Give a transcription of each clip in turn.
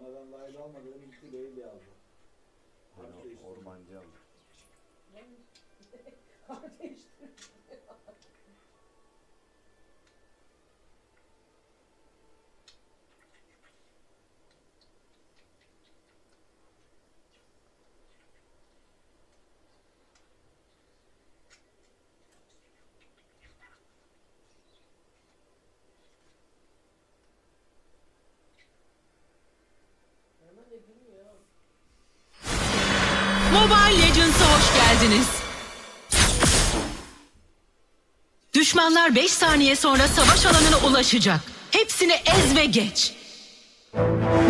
Bana ben dahil almadım. Gitti değil yazdı. Harf Yani değiştirdi. ormancı aldı. Mobile Geldiniz. Düşmanlar 5 saniye sonra savaş alanına ulaşacak. Hepsini ez ve geç.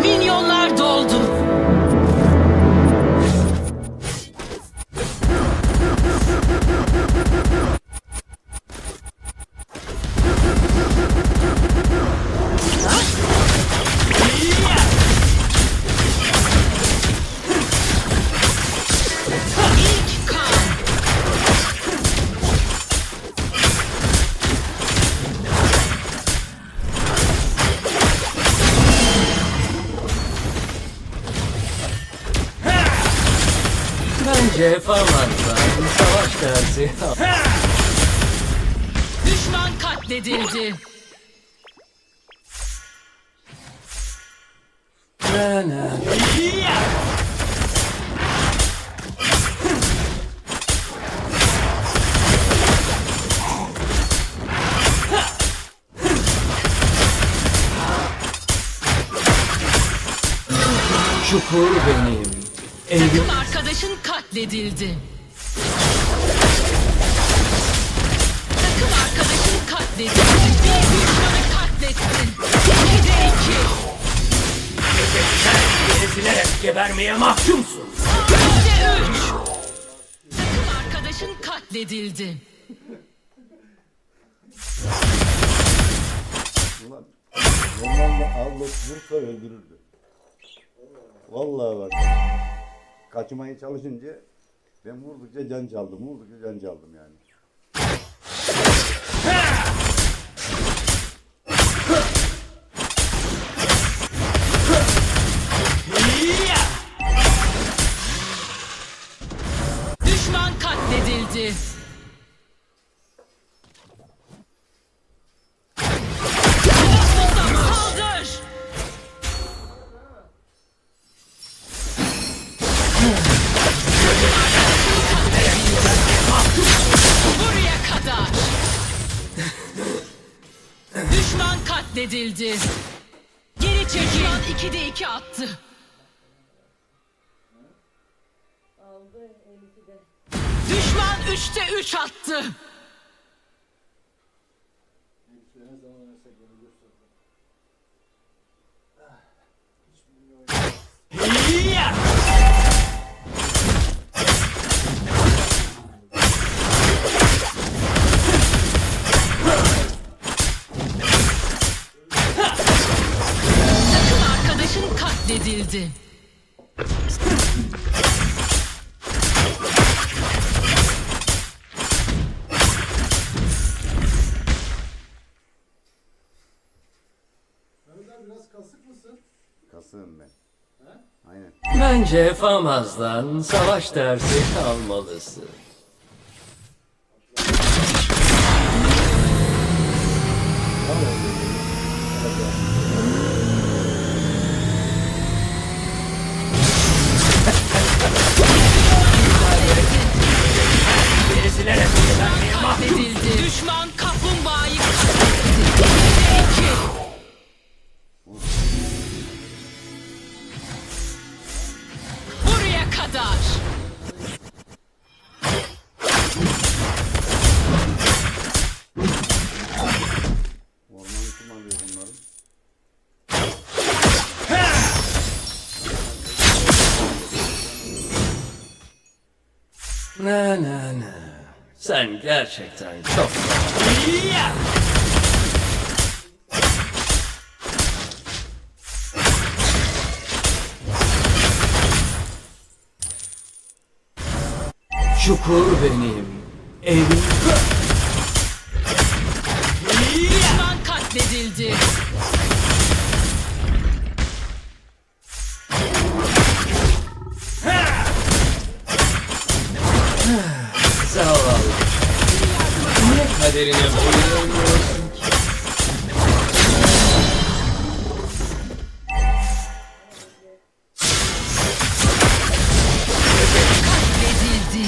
Minyonlar doldu. Bence Farman'dan savaş dersi Düşman katledildi. Na na. Çukur benim. Takım arkadaşın katledildi. Takım arkadaşın katledildi. Bir düşmanı katlettin. İkide iki. ezilerek gebermeye mahkumsun. Üçte üç. Takım arkadaşın katledildi. Ulan normalde Arlot vursa öldürürdü. Vallahi bak. Kaçmaya çalışınca ben vurdukça can çaldım, vurdukça can çaldım yani. Katledildi. Geri çekil. Düşman 2'de 2 attı. Düşman 3'te 3 attı. Hepsi arkadaşın katledildi. Biraz kasık mısın? Kasığım ben. He? Aynen. Bence Famaz'dan savaş dersi almalısın. Düşman Sen gerçekten çok... Çukur benim. Evim... Düşman katledildi. Eğmiyorsun ki? Katledildi.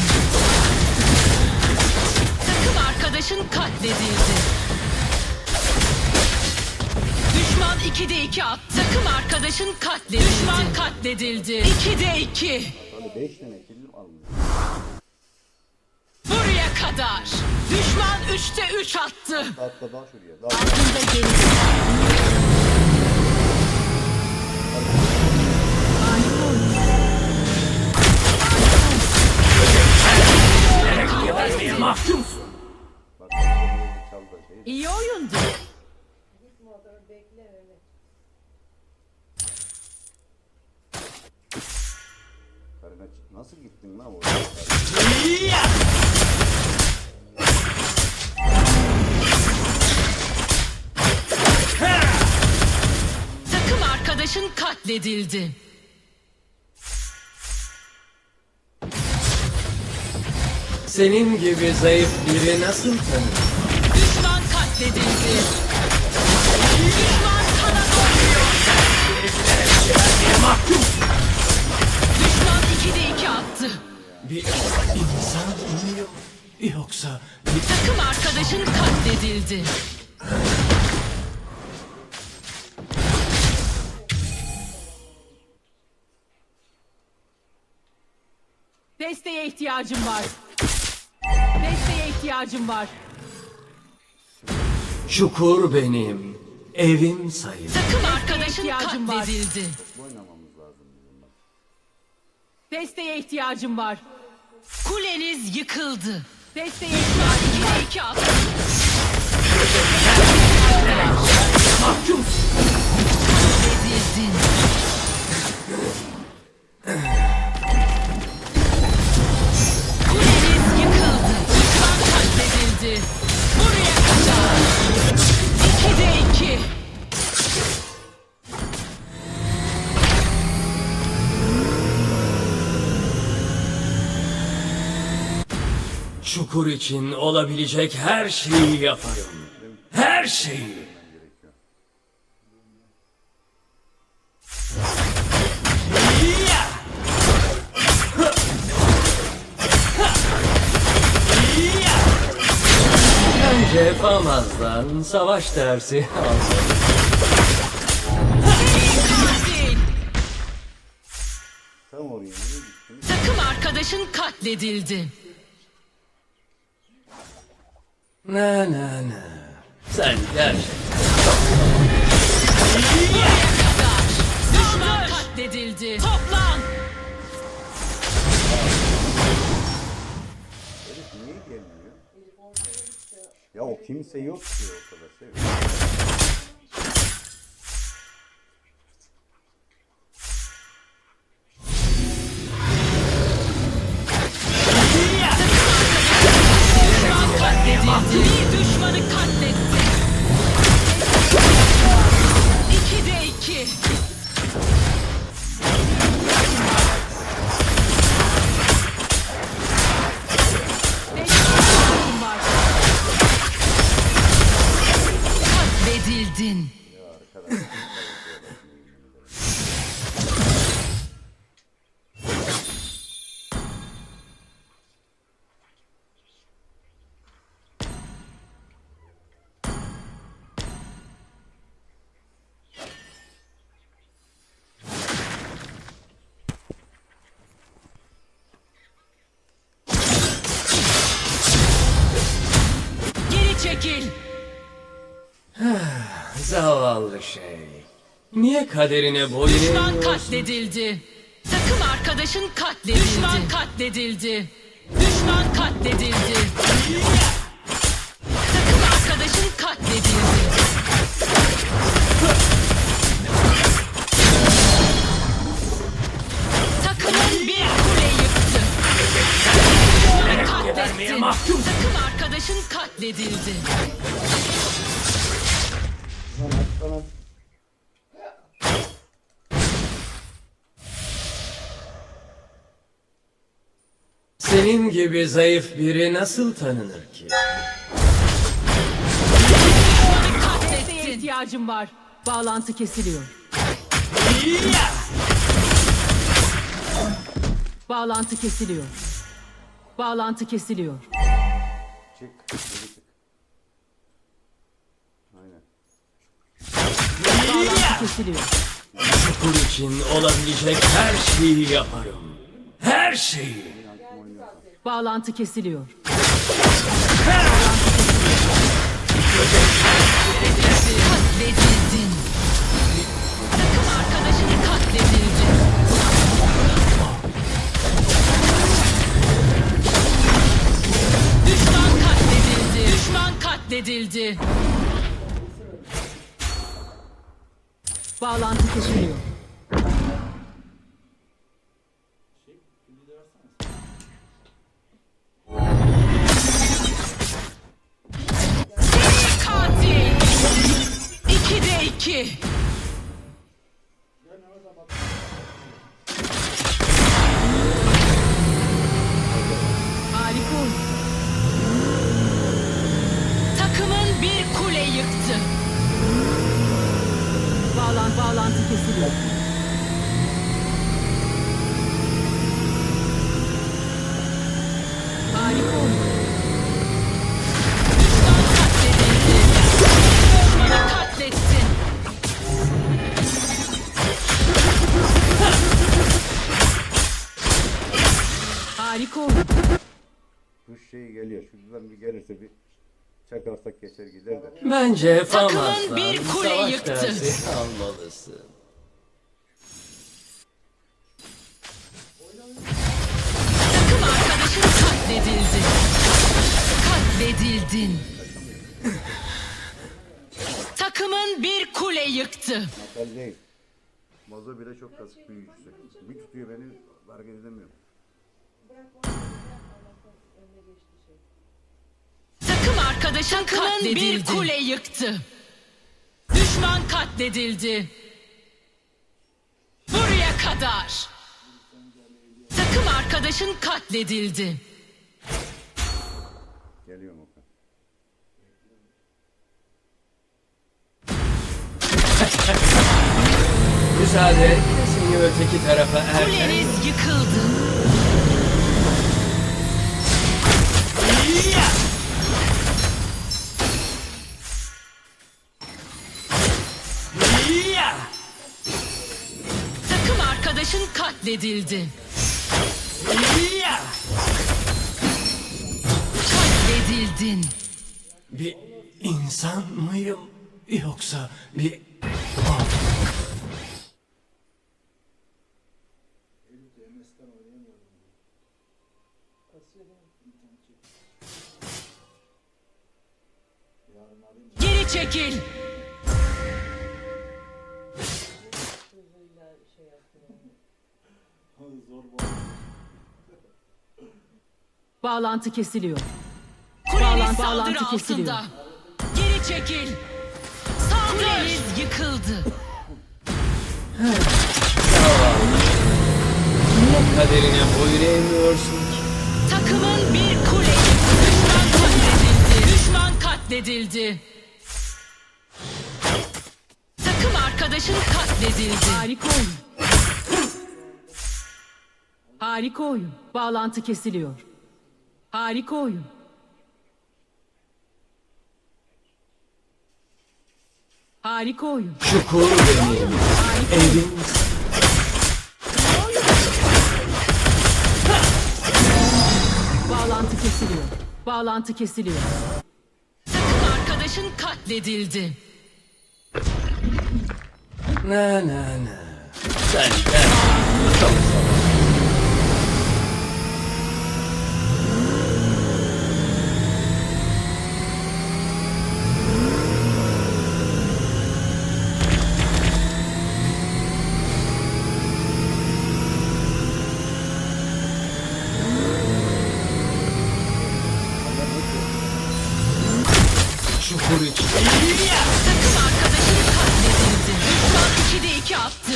Takım arkadaşın katledildi. Düşman 2'de 2 attı. Takım arkadaşın katledildi. Düşman katledildi. 2'de 2. Böyle 5 tane kilim almış. Kadar. Düşman 3'te 3 attı. Atla daha şuraya. Daha Ardında geri. Mahkumsun. İyi oyundu. Katledildi. Senin gibi zayıf biri nasıl tanır? Düşman katledildi. Düşman kana doğuyor. Düşman 2'de 2 attı. Bir insan mı yok? Yoksa bir Takım arkadaşın katledildi. Desteğe ihtiyacım var. Desteğe ihtiyacım var. çukur benim, evim sayılır. Takım arkadaşın katledildi. Lazım bizim bak. Desteğe ihtiyacım var. Kuleniz yıkıldı. Desteğe ihtiyacım var. 2'de 2 attı. Katledildin. katledildi. Buraya kadar. 2'de 2. Çukur için olabilecek her şeyi yaparım. Her şeyi. Bence yapamazdan savaş dersi. Katil. Tam oraya? Takım arkadaşın katledildi. Na na na. Sen gerçekten Kadar. Düşman katledildi. Toplan. Herif niye gelmiyor? Ya o kimse yok ki ortada. Sev. Zavallı şey. Niye kaderine boyun Düşman katledildi. Takım arkadaşın katledildi. Düşman katledildi. Düşman katledildi. Takım arkadaşın katledildi. Takımın bir kule yıktı. Katletti. mahkum. Takım arkadaşın katledildi. Senin gibi zayıf biri nasıl tanınır ki? Desteğe ihtiyacım var. Bağlantı kesiliyor. Bağlantı kesiliyor. Bağlantı kesiliyor. Çık. Çık. Aynen. Bağlantı kesiliyor. Çukur için olabilecek her şeyi yaparım. Her şeyi. Bağlantı kesiliyor. Katledildin. Takım arkadaşın katledildi. Düşman katledildi. Düşman katledildi. Bağlantı kesiliyor. Çakarsak geçer gider de. Bence Takımın Famas'tan bir kule savaş yıktı. dersi almalısın. Takım arkadaşın katledildi. Katledildin. Takımın bir kule yıktı. Metal değil. Mazo bile çok kasık bir yüksek. Bir tutuyor beni hareket edemiyorum. Arkadaşın Takımın bir kule yıktı. Düşman katledildi. Buraya kadar. Takım arkadaşın katledildi. Geliyorum Okan. Müsaade et de seni öteki tarafa erken... Kuleniz yıkıldı. Takım katledildi. Katledildin. Bir insan mıyım yoksa bir... Geri çekil. Bağlantı kesiliyor. Kuleniz saldırı altında. Geri çekil. Kuleniz yıkıldı. Kaderine boyun eğmiyorsun. Takımın bir kule düşman katledildi. Düşman katledildi. Takım arkadaşın katledildi. Harika oyun. Harika oyun. Bağlantı kesiliyor. Harika oyun. Harika oyun. Çukur benim. Evim Bağlantı kesiliyor. Bağlantı kesiliyor. Takım arkadaşın katledildi. Na na na. Sen gel. Takım arkadaşın katledildi. Düşman 2'de 2 attı.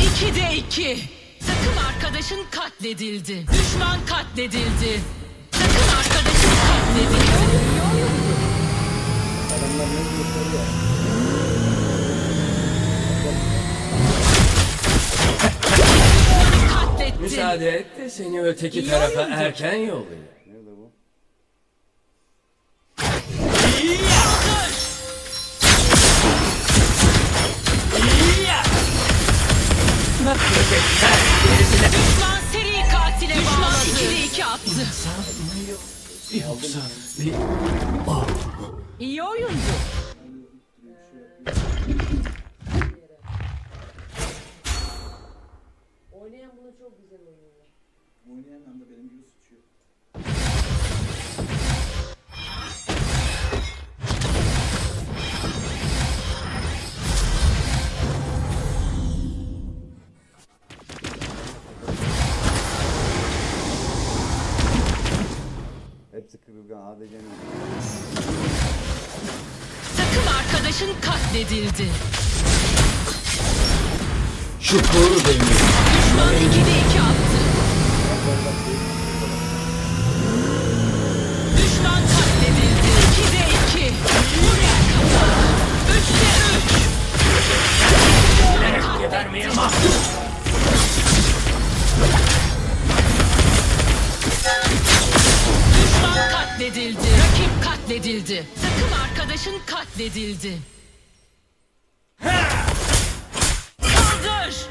İkide iki. Takım arkadaşın katledildi. Düşman katledildi. Takım arkadaşın katledildi. Katlettin. Müsaade et de seni öteki İyi tarafa erken yollayayım. Nerede bu? Düşman seri katile bağladı. Düşman 2'de 2 attı. Yoksa bir... İyi oyundu. Oynayan bunu çok güzel oynuyor. Oynayan anda benim gibi sıçıyor. Kırılgan ADC'nin. Takım arkadaşın katledildi. Çukur demir. Düşman 2'de 2 attı. Düşman katledildi. 2'de 2. Buraya kadar. 3'te 3. Gebermeye mahkum. Katledildi. Rakip katledildi. Takım arkadaşın katledildi. Saldır!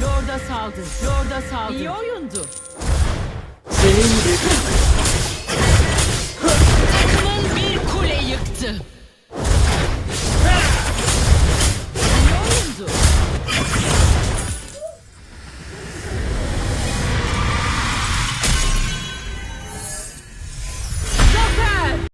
Lorda saldır. Lorda saldır. İyi oyundu. Senin bir Takımın bir kule yıktı.